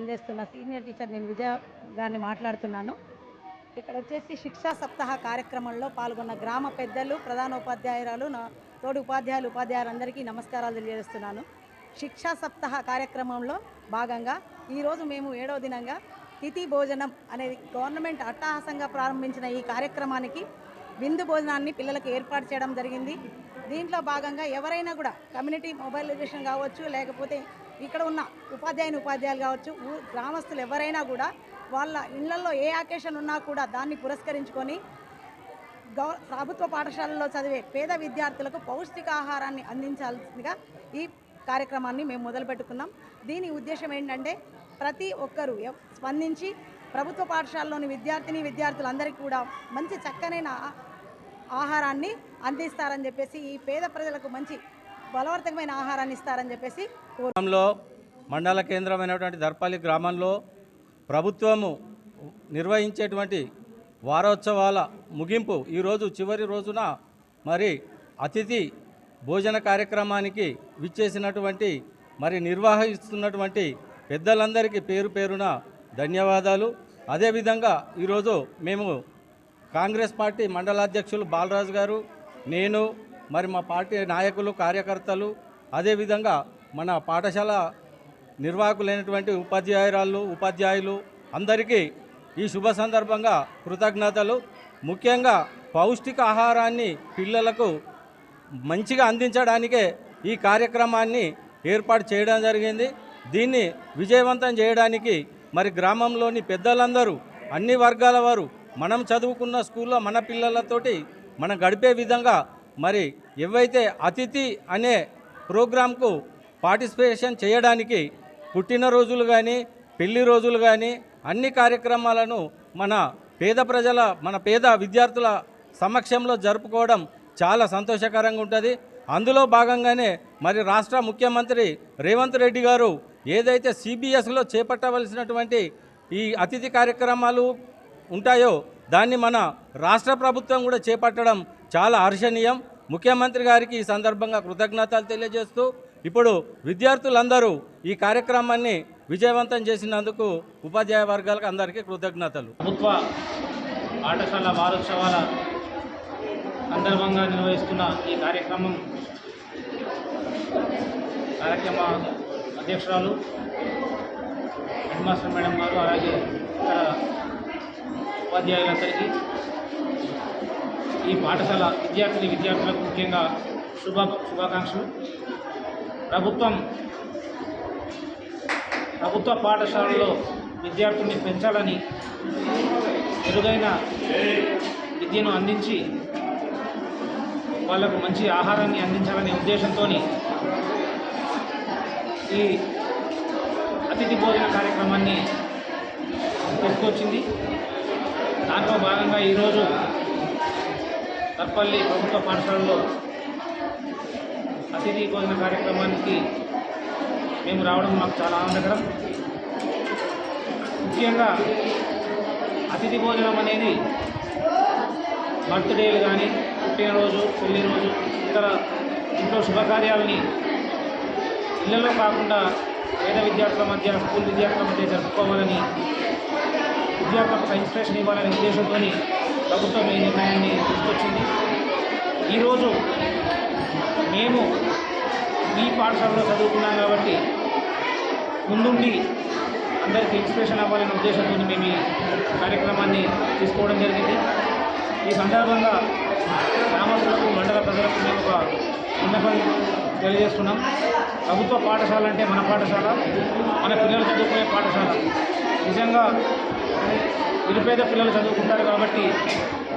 పనిచేస్తున్న senior teacher నేను విజయ గారిని మాట్లాడుతున్నాను. ఇక్కడ వచ్చేసి శిక్షా సప్తాహ కార్యక్రమంలో పాల్గొన్న గ్రామ పెద్దలు ప్రధాన ఉపాధ్యాయురాలు నా తోటి ఉపాధ్యాయులు ఉపాధ్యాయులందరికీ నమస్కారాలు తెలియజేస్తున్నాను. శిక్షా సప్తాహ కార్యక్రమంలో భాగంగా ఈరోజు మేము ఏడవ దినంగా తిథి భోజనం అనేది గవర్నమెంట్ అట్టహాసంగా ప్రారంభించిన ఈ కార్యక్రమానికి విందు భోజనాన్ని పిల్లలకు ఏర్పాటు చేయడం జరిగింది. దీంట్లో భాగంగా ఎవరైనా కూడా కమ్యూనిటీ మొబైలైజేషన్ కావచ్చు లేకపోతే ఇక్కడ ఉన్న ఉపాధ్యాయుని ఉపాధ్యాయులు కావచ్చు గ్రామస్తులు ఎవరైనా కూడా వాళ్ళ ఇళ్ళలో ఏ ఆకేషన్ ఉన్నా కూడా దాన్ని పురస్కరించుకొని గౌ ప్రభుత్వ పాఠశాలల్లో చదివే పేద విద్యార్థులకు పౌష్టికాహారాన్ని అందించాల్సిందిగా ఈ కార్యక్రమాన్ని మేము మొదలుపెట్టుకున్నాం దీని ఉద్దేశం ఏంటంటే ప్రతి ఒక్కరూ స్పందించి ప్రభుత్వ పాఠశాలలోని విద్యార్థిని విద్యార్థులందరికీ కూడా మంచి చక్కనైన ఆహారాన్ని అందిస్తారని చెప్పేసి ఈ పేద ప్రజలకు మంచి బలవర్తకమైన ఆహారాన్ని ఇస్తారని చెప్పేసి గ్రామంలో మండల కేంద్రమైనటువంటి దర్పల్లి గ్రామంలో ప్రభుత్వము నిర్వహించేటువంటి వారోత్సవాల ముగింపు ఈరోజు చివరి రోజున మరి అతిథి భోజన కార్యక్రమానికి విచ్చేసినటువంటి మరి నిర్వహిస్తున్నటువంటి పెద్దలందరికీ పేరు పేరున ధన్యవాదాలు. అదేవిధంగా ఈరోజు మేము కాంగ్రెస్ పార్టీ మండలాధ్యక్షులు బాలరాజు గారు నేను మరి మా పార్టీ నాయకులు కార్యకర్తలు అదేవిధంగా మన పాఠశాల నిర్వాహకులైనటువంటి ఉపాధ్యాయురాళ్ళు ఉపాధ్యాయులు అందరికీ ఈ శుభ సందర్భంగా కృతజ్ఞతలు. ముఖ్యంగా పౌష్టిక ఆహారాన్ని పిల్లలకు మంచిగా అందించడానికే ఈ కార్యక్రమాన్ని ఏర్పాటు చేయడం జరిగింది. దీన్ని విజయవంతం చేయడానికి మరి గ్రామంలోని పెద్దలందరూ అన్ని వర్గాల వారు మనం చదువుకున్న స్కూల్లో మన పిల్లలతోటి మనం గడిపే విధంగా మరి ఏవైతే అతిథి అనే ప్రోగ్రాంకు పార్టిసిపేషన్ చేయడానికి పుట్టినరోజులు కానీ పెళ్ళి రోజులు కానీ అన్ని కార్యక్రమాలను మన పేద ప్రజల మన పేద విద్యార్థుల సమక్షంలో జరుపుకోవడం చాలా సంతోషకరంగా ఉంటుంది. అందులో భాగంగానే మరి రాష్ట్ర ముఖ్యమంత్రి రేవంత్ రెడ్డి గారు ఏదైతే సిబిఎస్లో చేపట్టవలసినటువంటి ఈ అతిథి కార్యక్రమాలు ఉంటాయో దాన్ని మన రాష్ట్ర ప్రభుత్వం కూడా చేపట్టడం చాలా హర్షణీయం. ముఖ్యమంత్రి గారికి ఈ సందర్భంగా కృతజ్ఞతలు తెలియజేస్తూ ఇప్పుడు విద్యార్థులందరూ ఈ కార్యక్రమాన్ని విజయవంతం చేసినందుకు ఉపాధ్యాయ వర్గాలకు అందరికీ కృతజ్ఞతలు. ప్రభుత్వ పాఠశాల వారోత్సవాల సందర్భంగా నిర్వహిస్తున్న ఈ కార్యక్రమం కార్యక్రమ అధ్యక్షురాలు హెడ్ మాస్టర్ మేడం గారు అలాగే ఇక్కడ ఉపాధ్యాయులందరికీ ఈ పాఠశాల విద్యార్థిని విద్యార్థులకు ముఖ్యంగా శుభ శుభాకాంక్షలు. ప్రభుత్వం ప్రభుత్వ పాఠశాలలో విద్యార్థుల్ని పెంచాలని మెరుగైన విద్యను అందించి వాళ్ళకు మంచి ఆహారాన్ని అందించాలనే ఉద్దేశంతో ఈ అతిథి భోజన కార్యక్రమాన్ని తీసుకొచ్చింది. దాంట్లో భాగంగా ఈరోజు తర్పల్లి ప్రభుత్వ పాఠశాలలో అతిథి భోజన కార్యక్రమానికి మేము రావడం మాకు చాలా ఆనందకరం. ముఖ్యంగా అతిథి భోజనం అనేది బర్త్డేలు కానీ పుట్టినరోజు పెళ్ళి రోజు ఇతర ఇంట్లో శుభకార్యాలని ఇళ్ళలో కాకుండా పేద విద్యార్థుల మధ్య స్కూల్ విద్యార్థుల మధ్య జరుపుకోవాలని విద్యార్థులకు రిజిస్ట్రేషన్ ఇవ్వాలనే ఉద్దేశంతో ప్రభుత్వం ఈ నిర్ణయాన్ని తీసుకొచ్చింది. ఈరోజు మేము ఈ పాఠశాలలో చదువుకున్నాం కాబట్టి ముందుండి అందరికీ ఇన్స్పిరేషన్ అవ్వాలనే ఉద్దేశంతో మేము ఈ కార్యక్రమాన్ని తీసుకోవడం జరిగింది. ఈ సందర్భంగా గ్రామస్తులకు మండల ప్రజలకు మేము ఒక విన్నపం తెలియజేస్తున్నాం. ప్రభుత్వ పాఠశాల అంటే మన పాఠశాల మన పిల్లలు చదువుకునే పాఠశాల. నిజంగా నిరుపేద పిల్లలు చదువుకుంటారు కాబట్టి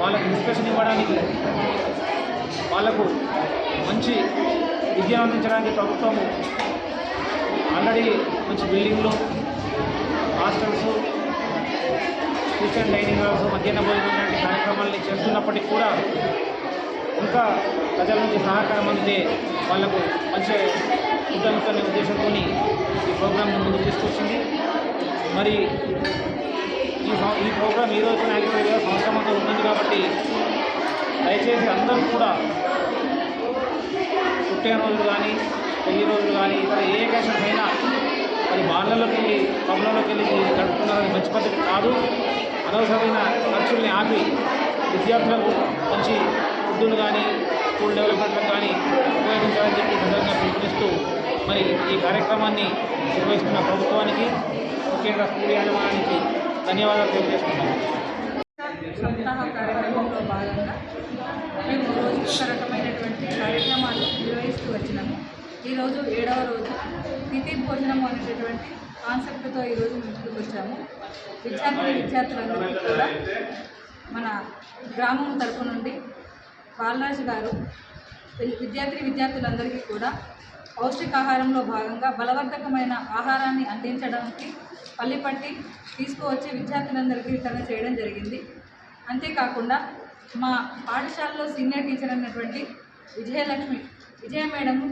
వాళ్ళకు ఇన్స్పిరేషన్ ఇవ్వడానికి వాళ్ళకు మంచి విద్యను అందించడానికి ప్రభుత్వము ఆల్రెడీ మంచి బిల్డింగ్లు హాస్టల్స్ కిచెన్ డైనింగ్ హాల్స్ మధ్యాహ్న భోజనం లాంటి కార్యక్రమాలని చేస్తున్నప్పటికీ కూడా ఇంకా ప్రజల నుంచి సహకారం అందితే వాళ్ళకు మంచి ఉద్యోగం ఉద్దేశంతో ఈ ప్రోగ్రామ్ ముందుకు తీసుకొచ్చింది. మరి ఈ సం- ఈ ప్రోగ్రామ్ ఈ రోజున సంవత్సరం అంతా ఉంటుంది కాబట్టి దయచేసి అందరూ కూడా పుట్టినరోజులు కానీ పెళ్ళి రోజులు కానీ ఇతర ఏ అకేషన్స్ అయినా అది బార్లలోకి వెళ్ళి పబ్లలోకి వెళ్ళి గడుపుతున్నారని మంచి పద్ధతి కాదు. అనవసరమైన ఖర్చుల్ని ఆపి విద్యార్థులకు మంచి వృద్ధులు కానీ స్కూల్ డెవలప్మెంట్లకు కానీ ఉపయోగించాలని చెప్పి సందర్భంగా పిలుపునిస్తూ మరి ఈ కార్యక్రమాన్ని నిర్వహిస్తున్న ప్రభుత్వానికి ముఖ్యంగా స్కూల్ ధన్యవాదాలు తెలియజేస్తున్నాను సప్తాహ కార్యక్రమంలో భాగంగా మేము రోజు ఒక రకమైనటువంటి కార్యక్రమాలు నిర్వహిస్తూ వచ్చినాము. ఈరోజు ఏడవ రోజు తిథి భోజనం అనేటటువంటి కాన్సెప్ట్తో ఈరోజు ముందుకు వచ్చాము. విద్యార్థి విద్యార్థులందరికీ కూడా మన గ్రామం తరపు నుండి బాలరాజు గారు విద్యార్థి విద్యార్థులందరికీ కూడా పౌష్టికాహారంలో భాగంగా బలవర్ధకమైన ఆహారాన్ని అందించడానికి పల్లిపట్టి తీసుకువచ్చి విద్యార్థులందరికీ వితరణ చేయడం జరిగింది. అంతేకాకుండా మా పాఠశాలలో సీనియర్ టీచర్ అయినటువంటి విజయలక్ష్మి విజయ మేడము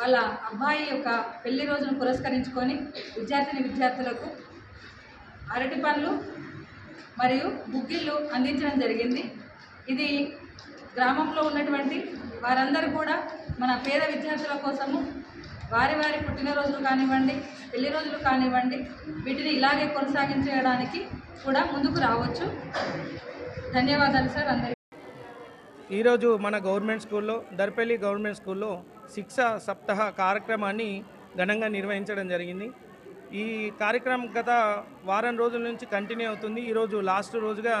వాళ్ళ అబ్బాయి యొక్క పెళ్ళి రోజును పురస్కరించుకొని విద్యార్థిని విద్యార్థులకు అరటి పండ్లు మరియు బుగ్గిళ్ళు అందించడం జరిగింది. ఇది గ్రామంలో ఉన్నటువంటి వారందరూ కూడా మన పేద విద్యార్థుల కోసము వారి వారి పుట్టినరోజులు కానివ్వండి పెళ్ళి రోజులు కానివ్వండి వీటిని ఇలాగే కొనసాగించడానికి కూడా ముందుకు రావచ్చు. ధన్యవాదాలు సార్ అందరికీ. ఈరోజు మన గవర్నమెంట్ స్కూల్లో దర్పల్లి గవర్నమెంట్ స్కూల్లో శిక్ష సప్తాహ కార్యక్రమాన్ని ఘనంగా నిర్వహించడం జరిగింది. ఈ కార్యక్రమం గత వారం రోజుల నుంచి కంటిన్యూ అవుతుంది. ఈరోజు లాస్ట్ రోజుగా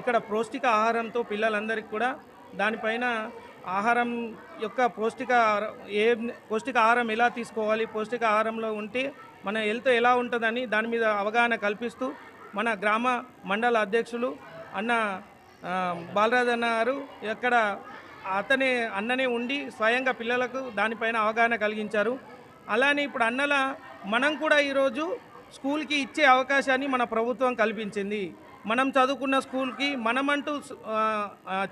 ఇక్కడ పౌష్టిక ఆహారంతో పిల్లలందరికీ కూడా దానిపైన ఆహారం యొక్క పౌష్టిక ఏ పౌష్టిక ఆహారం ఎలా తీసుకోవాలి పౌష్టిక ఆహారంలో ఉంటే మన హెల్త్ ఎలా ఉంటుందని దాని మీద అవగాహన కల్పిస్తూ మన గ్రామ మండల అధ్యక్షులు అన్న ఆ, బాలరాజ్ అన్న గారు ఎక్కడ అతనే అన్ననే ఉండి స్వయంగా పిల్లలకు దానిపైన అవగాహన కలిగించారు. అలానే ఇప్పుడు అన్నల మనం కూడా ఈరోజు స్కూల్కి ఇచ్చే అవకాశాన్ని మన ప్రభుత్వం కల్పించింది. మనం చదువుకున్న స్కూల్కి మనమంటూ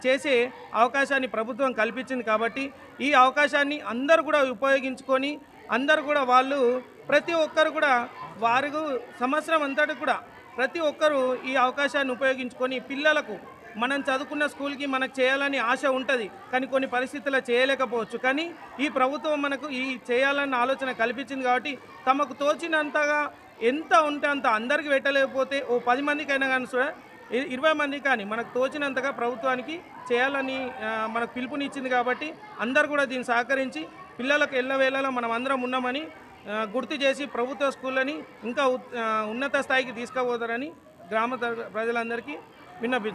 చేసే అవకాశాన్ని ప్రభుత్వం కల్పించింది కాబట్టి ఈ అవకాశాన్ని అందరూ కూడా ఉపయోగించుకొని అందరూ కూడా వాళ్ళు ప్రతి ఒక్కరు కూడా వారు సంవత్సరం అంతటి కూడా ప్రతి ఒక్కరూ ఈ అవకాశాన్ని ఉపయోగించుకొని పిల్లలకు మనం చదువుకున్న స్కూల్కి మనకు చేయాలని ఆశ ఉంటుంది కానీ కొన్ని పరిస్థితుల్లో చేయలేకపోవచ్చు. కానీ ఈ ప్రభుత్వం మనకు ఈ చేయాలన్న ఆలోచన కల్పించింది కాబట్టి తమకు తోచినంతగా ఎంత ఉంటే అంత అందరికి పెట్టలేకపోతే ఓ పది మందికైనా కానీ కూడా ఇరవై మంది కానీ మనకు తోచినంతగా ప్రభుత్వానికి చేయాలని మనకు పిలుపునిచ్చింది కాబట్టి అందరు కూడా దీన్ని సహకరించి పిల్లలకు ఎల్లవేళలో మనం అందరం ఉన్నామని గుర్తు చేసి ప్రభుత్వ స్కూళ్ళని ఇంకా ఉన్నత స్థాయికి తీసుకుపోతారని గ్రామ ప్రజలందరికీ విన్నపించు